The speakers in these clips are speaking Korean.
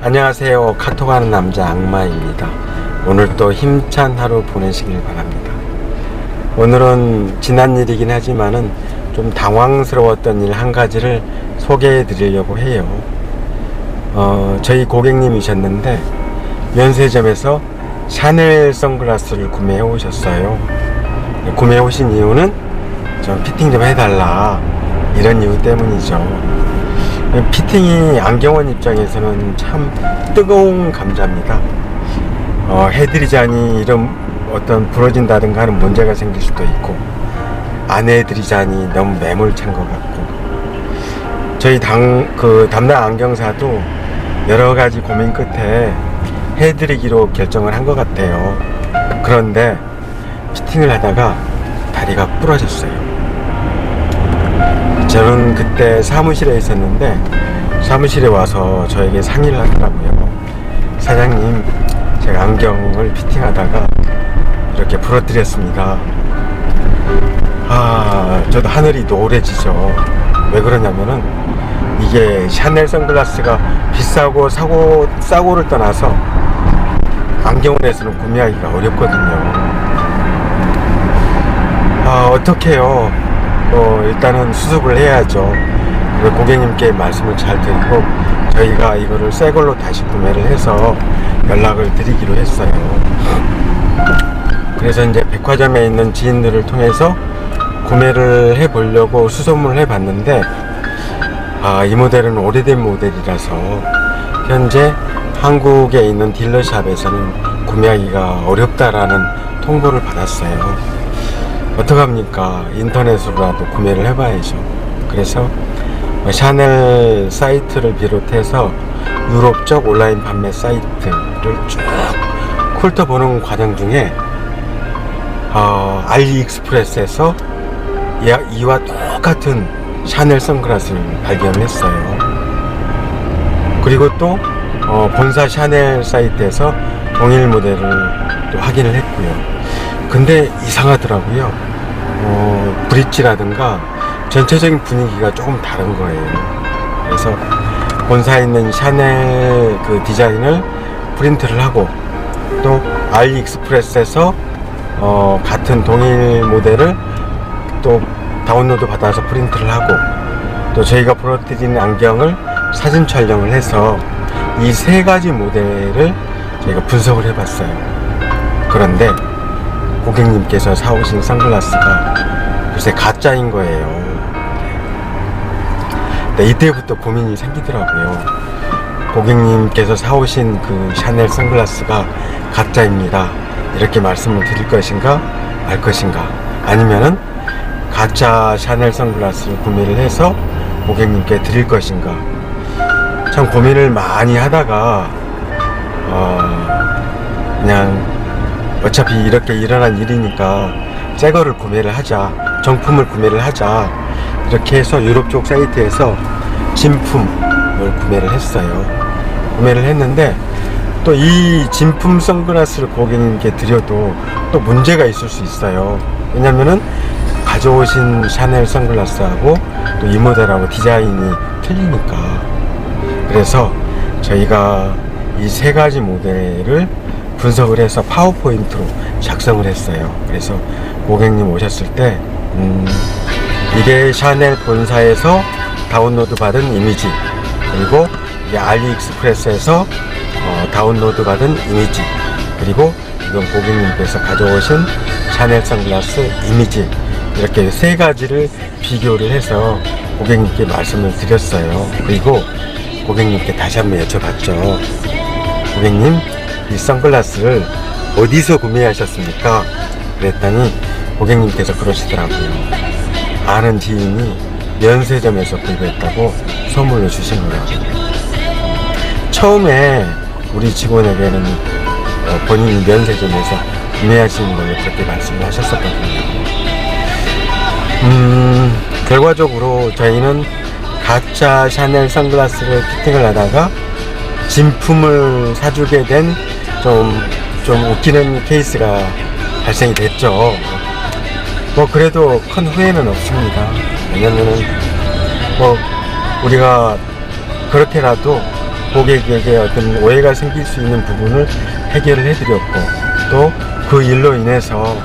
안녕하세요. 카톡하는 남자 악마입니다. 오늘 또 힘찬 하루 보내시길 바랍니다. 오늘은 지난 일이긴 하지만은 좀 당황스러웠던 일 한 가지를 소개해 드리려고 해요. 어, 저희 고객님이셨는데 면세점에서 샤넬 선글라스를 구매해 오셨어요. 구매해 오신 이유는 좀 피팅 좀 해달라 이런 이유 때문이죠. 피팅이 안경원 입장에서는 참 뜨거운 감자입니다. 어, 해드리자니 이런 어떤 부러진다든가 하는 문제가 생길 수도 있고 안 해드리자니 너무 매몰찬 것 같고 저희 당 그 담당 안경사도 여러 가지 고민 끝에 해드리기로 결정을 한 것 같아요. 그런데 피팅을 하다가 다리가 부러졌어요. 저는 그때 사무실에 있었는데 사무실에 와서 저에게 상의를 하더라고요. 사장님, 제가 안경을 피팅하다가 이렇게 부러뜨렸습니다. 아, 저도 하늘이 노래지죠. 왜 그러냐면은 이게 샤넬 선글라스가 비싸고 사고 싸고를 떠나서 안경원에서는 구매하기가 어렵거든요. 아, 어떡해요. 어, 일단은 수습을 해야죠. 그리고 고객님께 말씀을 잘 드리고 저희가 이거를 새 걸로 다시 구매를 해서 연락을 드리기로 했어요. 그래서 이제 백화점에 있는 지인들을 통해서 구매를 해 보려고 수소문을 해 봤는데 아, 이 모델은 오래된 모델이라서 현재 한국에 있는 딜러샵에서는 구매하기가 어렵다라는 통보를 받았어요. 어떡합니까? 인터넷으로라도 구매를 해봐야죠. 그래서 뭐 샤넬 사이트를 비롯해서 유럽 쪽 온라인 판매 사이트를 쭉 훑어보는 과정 중에 어, 알리익스프레스에서 이- 이와 똑같은 샤넬 선글라스를 발견했어요. 그리고 또 어, 본사 샤넬 사이트에서 동일 모델을 또 확인을 했고요. 근데 이상하더라고요. 어, 브릿지라든가 전체적인 분위기가 조금 다른 거예요. 그래서 본사에 있는 샤넬 그 디자인을 프린트를 하고 또 알리익스프레스에서 어, 같은 동일 모델을 또 다운로드 받아서 프린트를 하고 또 저희가 부러뜨린 안경을 사진 촬영을 해서 이 세 가지 모델을 저희가 분석을 해봤어요. 그런데 고객님께서 사오신 선글라스가 글쎄 가짜인 거예요. 네, 이때부터 고민이 생기더라고요. 고객님께서 사오신 그 샤넬 선글라스가 가짜입니다. 이렇게 말씀을 드릴 것인가, 말 것인가, 아니면은 가짜 샤넬 선글라스를 구매를 해서 고객님께 드릴 것인가. 참 고민을 많이 하다가, 어, 그냥 어차피 이렇게 일어난 일이니까 새 거를 구매를 하자. 정품을 구매를 하자. 이렇게 해서 유럽 쪽 사이트에서 진품을 구매를 했어요. 구매를 했는데 또 이 진품 선글라스를 고객님께 드려도 또 문제가 있을 수 있어요. 왜냐면은 가져오신 샤넬 선글라스하고 또 이 모델하고 디자인이 틀리니까. 그래서 저희가 이 세 가지 모델을 분석을 해서 파워포인트로 작성을 했어요. 그래서 고객님 오셨을 때, 음, 이게 샤넬 본사에서 다운로드 받은 이미지, 그리고 알리익스프레스에서 어, 다운로드 받은 이미지, 그리고 이건 고객님께서 가져오신 샤넬 선글라스 이미지, 이렇게 세 가지를 비교를 해서 고객님께 말씀을 드렸어요. 그리고 고객님께 다시 한번 여쭤봤죠. 고객님, 이 선글라스를 어디서 구매하셨습니까? 그랬더니 고객님께서 그러시더라고요. 아는 지인이 면세점에서 구입했다고 선물로 주신 거라고. 처음에 우리 직원에게는 어, 본인이 면세점에서 구매하시는 걸로 그렇게 말씀을 하셨었거든요. 음, 결과적으로 저희는 가짜 샤넬 선글라스를 피팅을 하다가 진품을 사주게 된 좀, 좀 웃기는 케이스가 발생이 됐죠. 뭐, 그래도 큰 후회는 없습니다. 왜냐면은, 뭐, 우리가 그렇게라도 고객에게 어떤 오해가 생길 수 있는 부분을 해결을 해드렸고 또 그 일로 인해서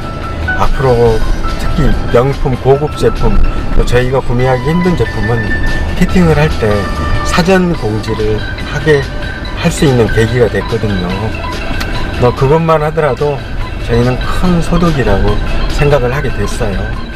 앞으로 특히 명품 고급 제품 또 저희가 구매하기 힘든 제품은 피팅을 할 때 사전 공지를 하게 할 수 있는 계기가 됐거든요. 뭐 그것만 하더라도 저희는 큰 소득이라고 생각을 하게 됐어요.